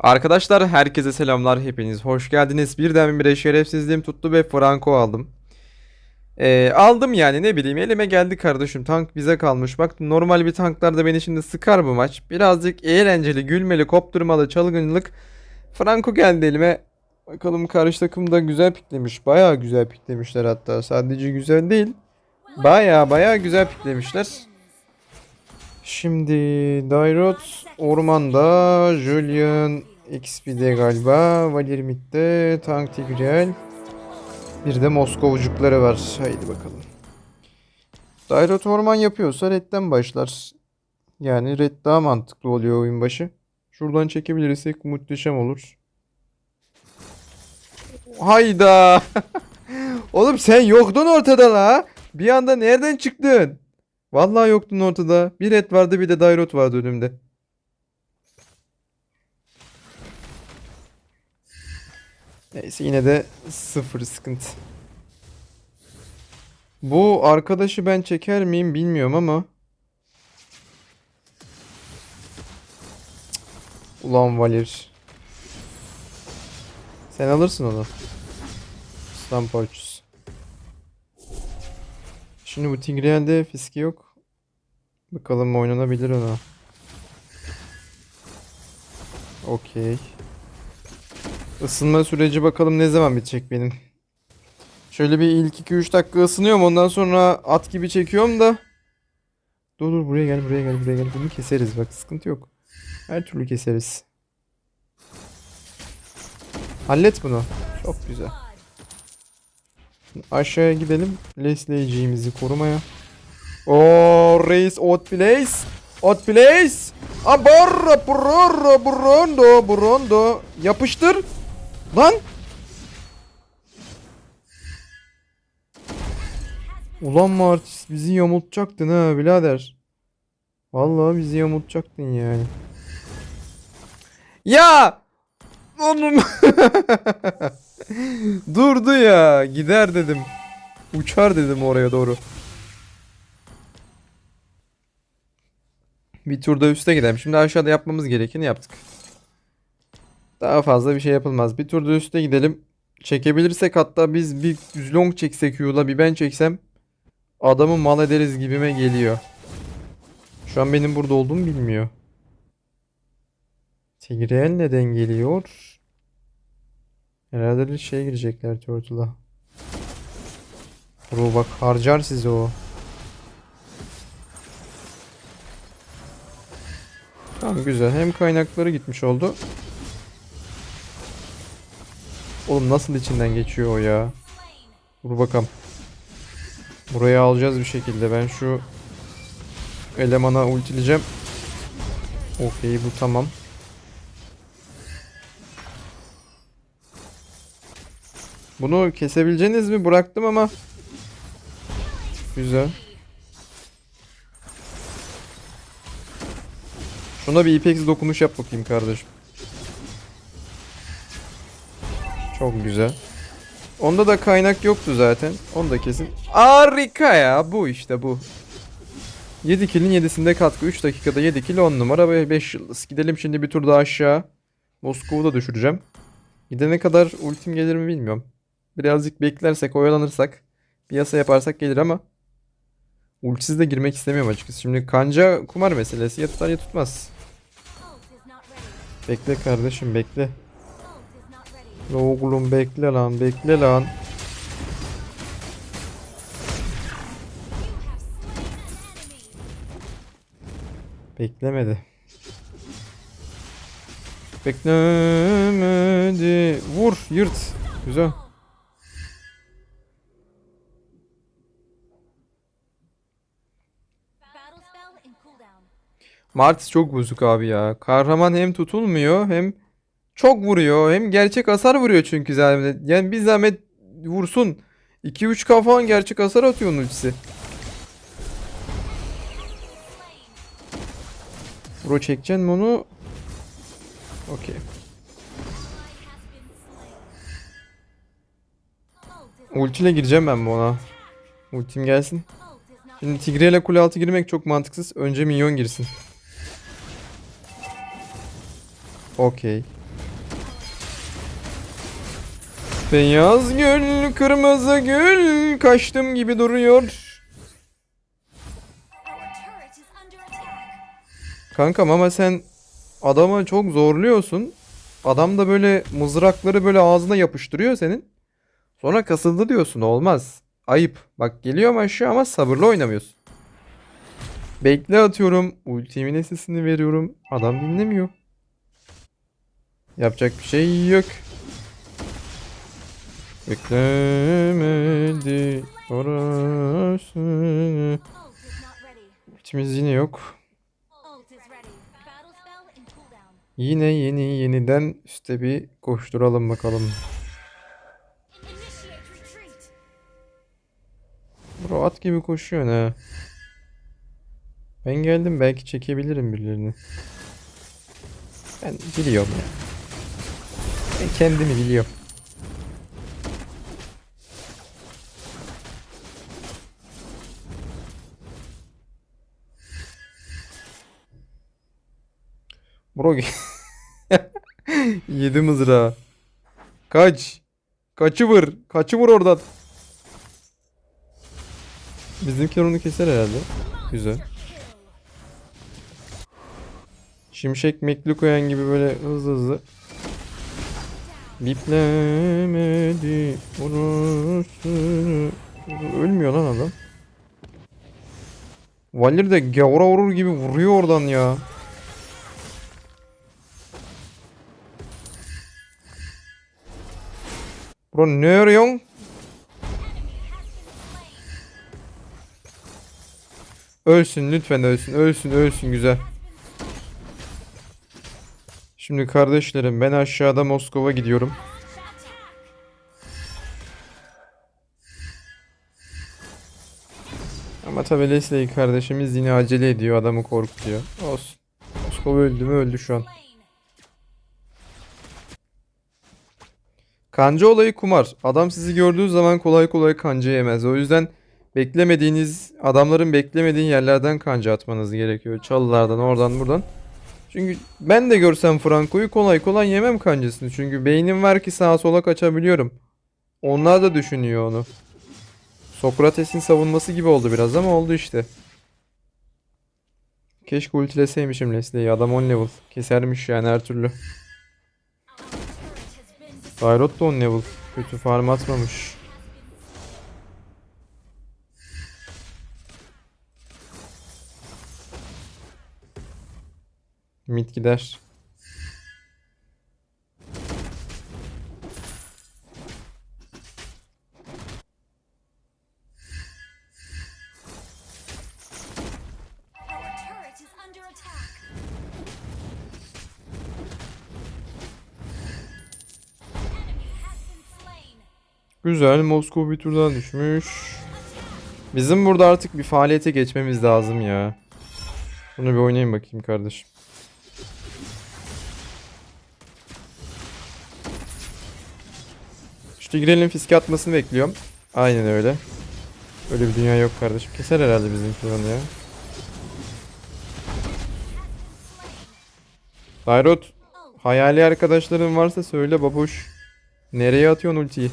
Arkadaşlar herkese selamlar hepiniz hoş geldiniz. Birdenbire şerefsizliğim tuttu ve Franco aldım. Ee, aldım yani ne bileyim elime geldi kardeşim tank bize kalmış. Bak normal bir tanklarda beni şimdi sıkar bu maç. Birazcık eğlenceli, gülmeli, kopturmalı, çalgınlık. Franco geldi elime. Bakalım karşı takım da güzel piklemiş. Bayağı güzel piklemişler hatta. Sadece güzel değil. Bayağı bayağı güzel piklemişler. Şimdi Dairot ormanda, Julian XP'de galiba, Valir Mid'de, Tank Tigreal. Bir de Moskovcukları var. Haydi bakalım. Dairot orman yapıyorsa redden başlar. Yani red daha mantıklı oluyor oyun başı. Şuradan çekebilirsek muhteşem olur. Hayda. Oğlum sen yoktun ortada la. Bir anda nereden çıktın? Vallahi yoktun ortada. Bir et vardı bir de dairot vardı önümde. Neyse yine de sıfır sıkıntı. Bu arkadaşı ben çeker miyim bilmiyorum ama. Ulan Valir. Sen alırsın onu. Aslan parçası. Şimdi bu Tigreal'de fiski yok. Bakalım oynanabilir ona. Okey. Isınma süreci bakalım ne zaman bitecek benim. Şöyle bir ilk 2-3 dakika ısınıyorum ondan sonra at gibi çekiyorum da. Dur dur buraya gel buraya gel buraya gel. Bunu keseriz bak sıkıntı yok. Her türlü keseriz. Hallet bunu. Çok güzel. Aşağıya gidelim. Lesleyiciğimizi korumaya. O reis outplace. Outplace. Abarra burro burrondo burrondo. Yapıştır. Lan. Ulan Martis bizi yamultacaktın ha birader. Vallahi bizi yamultacaktın yani. Ya! Oğlum. Durdu ya. Gider dedim. Uçar dedim oraya doğru. Bir turda üste gidelim. Şimdi aşağıda yapmamız gerekeni yaptık. Daha fazla bir şey yapılmaz. Bir turda üste gidelim. Çekebilirsek hatta biz bir long çeksek Yu'la bir ben çeksem adamı mal ederiz gibime geliyor. Şu an benim burada olduğumu bilmiyor. Tigreal neden geliyor? Herhalde bir şey girecekler Turtle'a. Bro bak harcar sizi o. Tamam güzel. Hem kaynakları gitmiş oldu. Oğlum nasıl içinden geçiyor o ya? Dur bakalım. Buraya alacağız bir şekilde. Ben şu elemana ultileyeceğim. Okey bu tamam. Bunu kesebileceğiniz mi? Bıraktım ama. Güzel. Şuna bir ipex dokunuş yap bakayım kardeşim. Çok güzel. Onda da kaynak yoktu zaten. Onu da kesin. Harika ya. Bu işte bu. 7 kill'in 7'sinde katkı. 3 dakikada 7 kill 10 numara ve 5 yıldız. Gidelim şimdi bir tur daha aşağı. Moskova'u da düşüreceğim. Gidene kadar ultim gelir mi bilmiyorum. Birazcık beklersek oyalanırsak. Bir yasa yaparsak gelir ama. Ultisiz de girmek istemiyorum açıkçası. Şimdi kanca kumar meselesi. Ya tutar ya tutmaz. Bekle kardeşim bekle. Oğlum bekle lan bekle lan. Beklemedi. Beklemedi. Vur yırt. Güzel. Martis çok bozuk abi ya. Kahraman hem tutulmuyor hem çok vuruyor hem gerçek hasar vuruyor çünkü zaten. Yani bir zahmet vursun. 2-3 kafan gerçek hasar atıyor onun ultisi. Bro çekeceksin mi onu? Okey. Ultiyle gireceğim ben bu ona. Ultim gelsin. Şimdi Tigre ile kule altı girmek çok mantıksız. Önce minyon girsin. Okey. Beyaz gül, kırmızı gül, kaçtım gibi duruyor. Kankam ama sen adamı çok zorluyorsun. Adam da böyle mızrakları böyle ağzına yapıştırıyor senin. Sonra kasıldı diyorsun. Olmaz. Ayıp. Bak geliyorum aşağı ama sabırlı oynamıyorsun. Bekle atıyorum. Ultimin sesini veriyorum. Adam dinlemiyor. Yapacak bir şey yok. Beklemedi orası. Ultimiz yine yok. Yine yeni yeniden üste bir koşturalım bakalım. Bro at gibi koşuyor ne? Ben geldim belki çekebilirim birilerini. Ben biliyorum ya. Kendimi biliyorum. Bro yedi mızrağı. Kaç. Kaçı vur. Kaçı vur oradan. Bizimkiler onu keser herhalde. Güzel. Şimşek McLuhan gibi böyle hızlı hızlı. Biplemedi orası. Ölmüyor lan adam. Valir de gavura vurur gibi vuruyor oradan ya. Bro ne arıyorsun? Ölsün lütfen ölsün ölsün ölsün güzel. Şimdi kardeşlerim ben aşağıda Moskova gidiyorum. Ama tabi Leslie kardeşimiz yine acele ediyor adamı korkutuyor. Olsun. Moskova öldü mü öldü şu an. Kanca olayı kumar. Adam sizi gördüğü zaman kolay kolay kanca yemez. O yüzden beklemediğiniz, adamların beklemediği yerlerden kanca atmanız gerekiyor. Çalılardan, oradan, buradan. Çünkü ben de görsem Franco'yu kolay kolay yemem kancasını. Çünkü beynim var ki sağa sola kaçabiliyorum. Onlar da düşünüyor onu. Sokrates'in savunması gibi oldu biraz ama oldu işte. Keşke ultileseymişim Leslie'yi. Adam 10 level. Kesermiş yani her türlü. Dairot da 10 level. Kötü farm atmamış. Been slain. Güzel. Moskova bir turdan düşmüş. Bizim burada artık bir faaliyete geçmemiz lazım ya. Bunu bir oynayayım bakayım kardeşim. Tigreal'in fiske atmasını bekliyorum. Aynen öyle. Öyle bir dünya yok kardeşim. Keser herhalde bizimki onu ya. Dairot. Hayali arkadaşların varsa söyle babuş. Nereye atıyorsun ultiyi?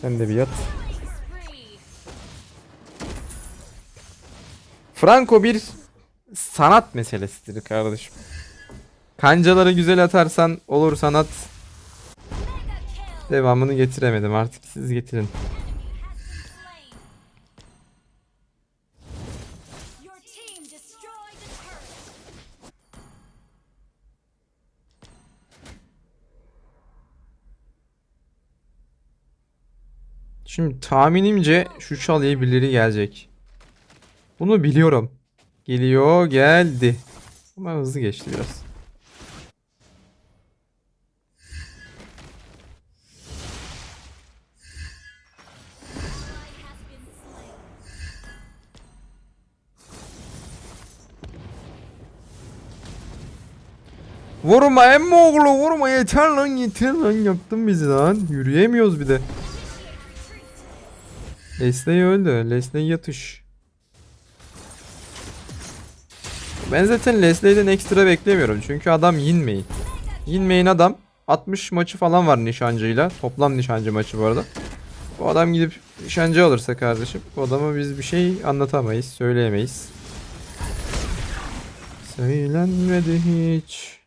Sen de bir yat. Franco bir sanat meselesidir kardeşim. Kancaları güzel atarsan olur sanat. Devamını getiremedim artık siz getirin. Şimdi tahminimce şu çalıya birileri gelecek. Bunu biliyorum. Geliyor geldi. Ama hızlı geçti biraz. Vurma emmi oğlu vurma yeter lan yeter lan yaktın bizi lan. Yürüyemiyoruz bir de. Leslie öldü. Leslie yatış. Ben zaten Leslie'den ekstra beklemiyorum. Çünkü adam Yinmeyin. Yinmeyin adam 60 maçı falan var nişancıyla. Toplam nişancı maçı bu arada. Bu adam gidip nişancı alırsa kardeşim bu adama biz bir şey anlatamayız, söyleyemeyiz. Söylenmedi hiç.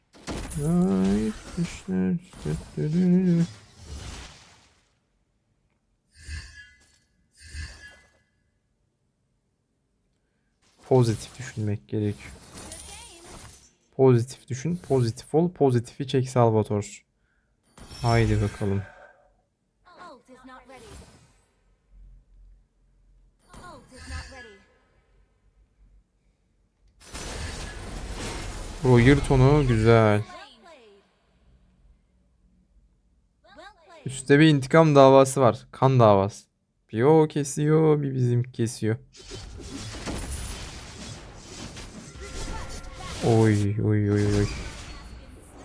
Ay, kuşlar. Pozitif düşünmek gerekiyor. Pozitif düşün, pozitif ol, pozitifi çek Salvator. Haydi bakalım. Ult is Üstte bir intikam davası var. Kan davası. Bir o kesiyor, bir bizim kesiyor. Oy oy oy oy.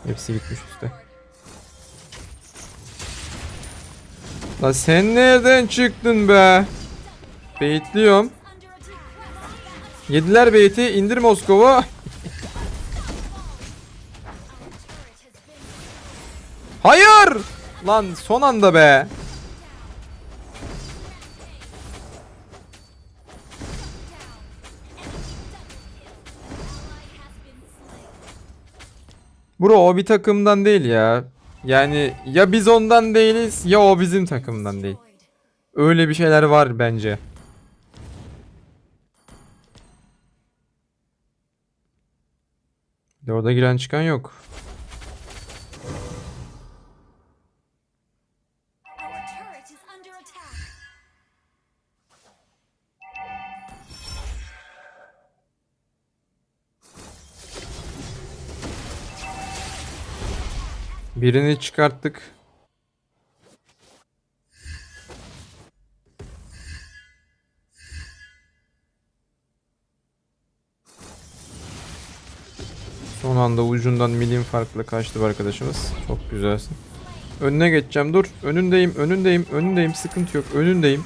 Hepsi gitmiş üstte. La sen nereden çıktın be? Beyitliyorum. Yediler beyti. indir Moskova. Hayır! Lan son anda be. Bro o bir takımdan değil ya. Yani ya biz ondan değiliz ya o bizim takımdan değil. Öyle bir şeyler var bence. Orada giren çıkan yok. Turret is under attack. Birini çıkarttık. Son anda ucundan milim farklı kaçtı arkadaşımız. Çok güzelsin. Önüne geçeceğim. Dur. Önündeyim. Önündeyim. Önündeyim. Sıkıntı yok. Önündeyim.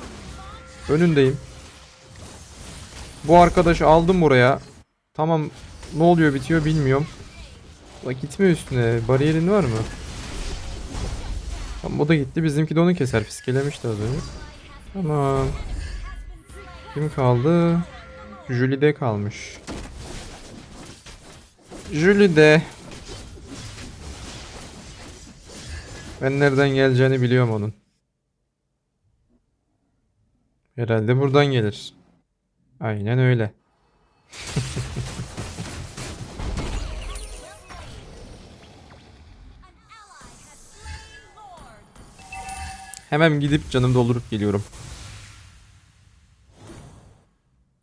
Önündeyim. Bu arkadaşı aldım buraya. Tamam. Ne oluyor bitiyor bilmiyorum. Bak gitme üstüne. Bariyerin var mı? Tamam o da gitti. Bizimki de onu keser. Fiskelemişti az önce. Tamam. Kim kaldı? Jülide kalmış. Jülide. Ben nereden geleceğini biliyorum onun. Herhalde buradan gelir. Aynen öyle. Hemen gidip canım doldurup geliyorum.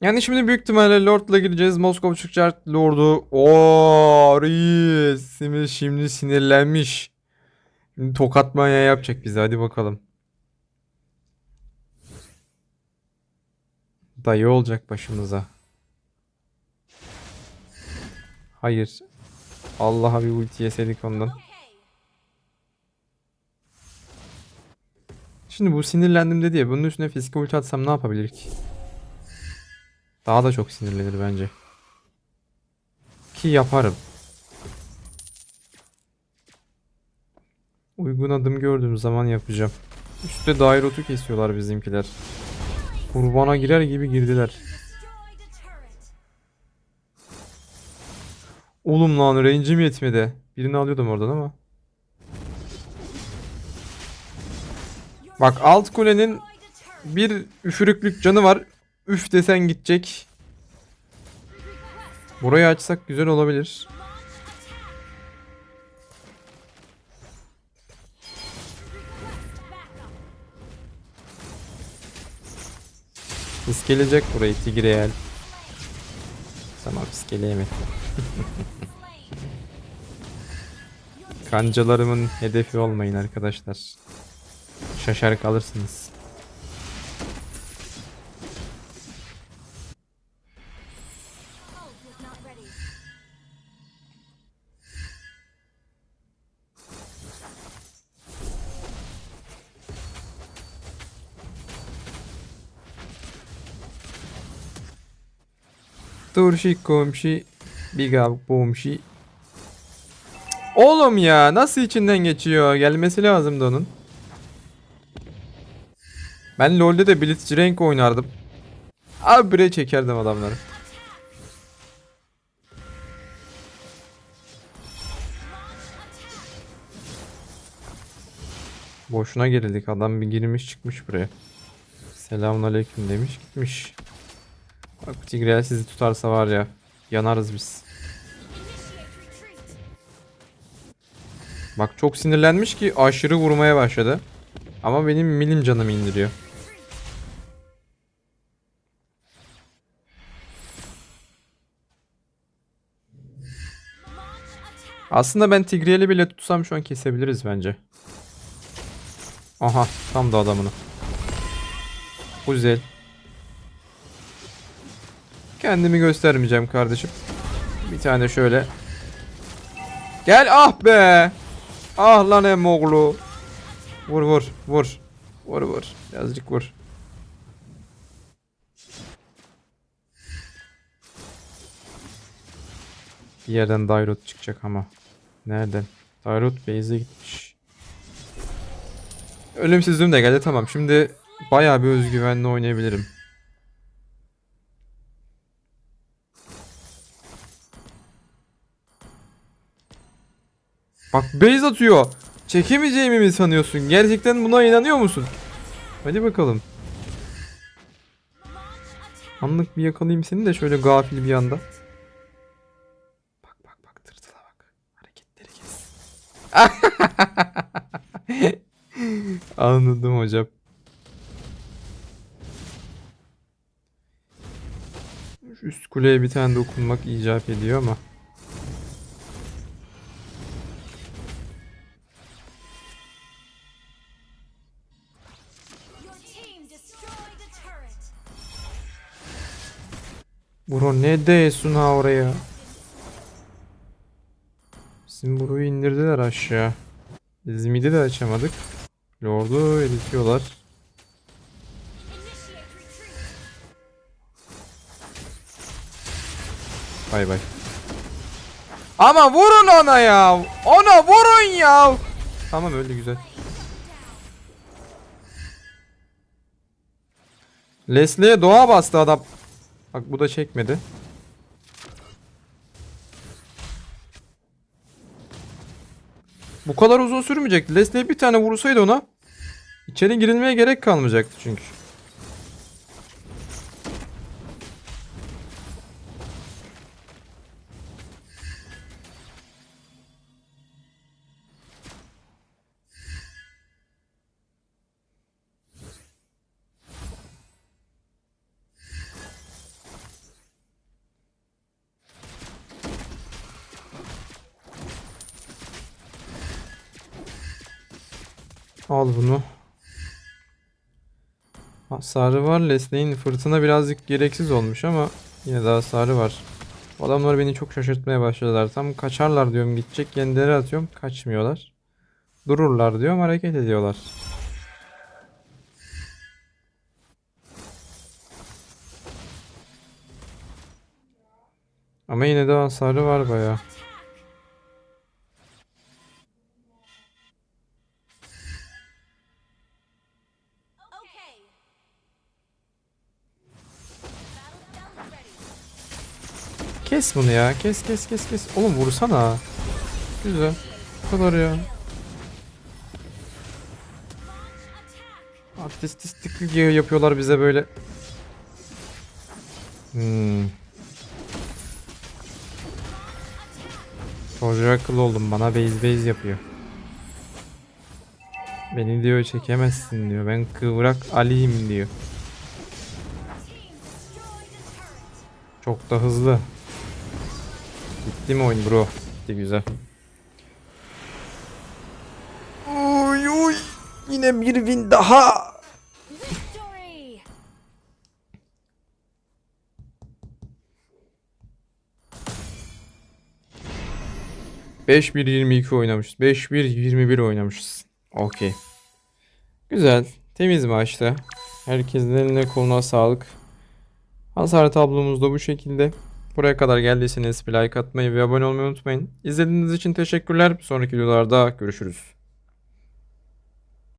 Yani şimdi büyük ihtimalle Lord'la gireceğiz. Moskova çıkacak Lord'u. Oo reis. Şimdi, şimdi sinirlenmiş. Şimdi tokat manyağı yapacak bize. Hadi bakalım. Dayı olacak başımıza. Hayır. Allah'a bir ulti yeseydik ondan. Şimdi bu sinirlendim dedi ya. Bunun üstüne fiske ulti atsam ne yapabilir ki? Daha da çok sinirlenir bence. Ki yaparım. Uygun adım gördüğüm zaman yapacağım. Üstte daire otu kesiyorlar bizimkiler. Kurbana girer gibi girdiler. Oğlum lan range'im yetmedi. Birini alıyordum oradan ama. Bak alt kulenin bir üfürüklük canı var. Üf desen gidecek. Burayı açsak güzel olabilir. Fiskeleyecek burayı Tigreal. Tamam fiskeleyemedi. Kancalarımın hedefi olmayın arkadaşlar. Şaşar kalırsınız. Turşi komşi. Big up komşi. Oğlum ya nasıl içinden geçiyor? Gelmesi lazımdı onun. Ben LoL'de de Blitzcrank oynardım. Abi bre çekerdim adamları. Boşuna gerildik. Adam bir girmiş çıkmış buraya. Selamun aleyküm demiş gitmiş. Bak Tigreal sizi tutarsa var ya yanarız biz. Bak çok sinirlenmiş ki aşırı vurmaya başladı. Ama benim milim canımı indiriyor. Aslında ben Tigreal'i bile tutsam şu an kesebiliriz bence. Aha tam da adamını. Güzel. Kendimi göstermeyeceğim kardeşim. Bir tane şöyle. Gel ah be. Ah lan emoğlu. Vur vur vur. Vur vur. Birazcık vur. Bir yerden Dairot çıkacak ama. Nereden? Dairot base'e gitmiş. Ölümsüzlüğüm de geldi tamam. Şimdi bayağı bir özgüvenle oynayabilirim. Bak base atıyor. Çekemeyeceğimi mi sanıyorsun? Gerçekten buna inanıyor musun? Hadi bakalım. Anlık bir yakalayayım seni de şöyle gafil bir anda. Bak bak bak tırtıla bak. Hareketleri kes. Anladım hocam. Üst kuleye bir tane dokunmak icap ediyor ama. Ne değilsin ha oraya? Bizim burayı indirdiler aşağı. Biz de açamadık. Lord'u eritiyorlar. Bay bay. Ama vurun ona ya. Ona vurun ya. Tamam öldü güzel. Leslie'ye doğa bastı adam. Bak bu da çekmedi. Bu kadar uzun sürmeyecekti. Leslie bir tane vursaydı ona içeri girilmeye gerek kalmayacaktı çünkü. Al bunu. Hasarı var. Leslie'nin fırtına birazcık gereksiz olmuş ama yine de hasarı var. Adamlar beni çok şaşırtmaya başladılar. Tam kaçarlar diyorum gidecek kendileri atıyorum kaçmıyorlar. Dururlar diyorum hareket ediyorlar. Ama yine de hasarı var bayağı. Kes bunu ya. Kes kes kes kes. Oğlum vursana. Güzel. Bu kadar ya. Artististik yapıyorlar bize böyle. Hmm. Akıllı oldum. Bana base base yapıyor. Beni diyor çekemezsin diyor. Ben kıvrak Ali'yim diyor. Çok da hızlı. Bitti mi oyun bro? Bitti güzel. Oy oy. Yine bir win daha. Beş 1 22 oynamışız. 5 1 21 oynamışız. Okey. Güzel. Temiz maçtı. Herkesin eline koluna sağlık. Hasar tablomuz da bu şekilde. Buraya kadar geldiyseniz bir like atmayı ve abone olmayı unutmayın. İzlediğiniz için teşekkürler. Bir sonraki videolarda görüşürüz.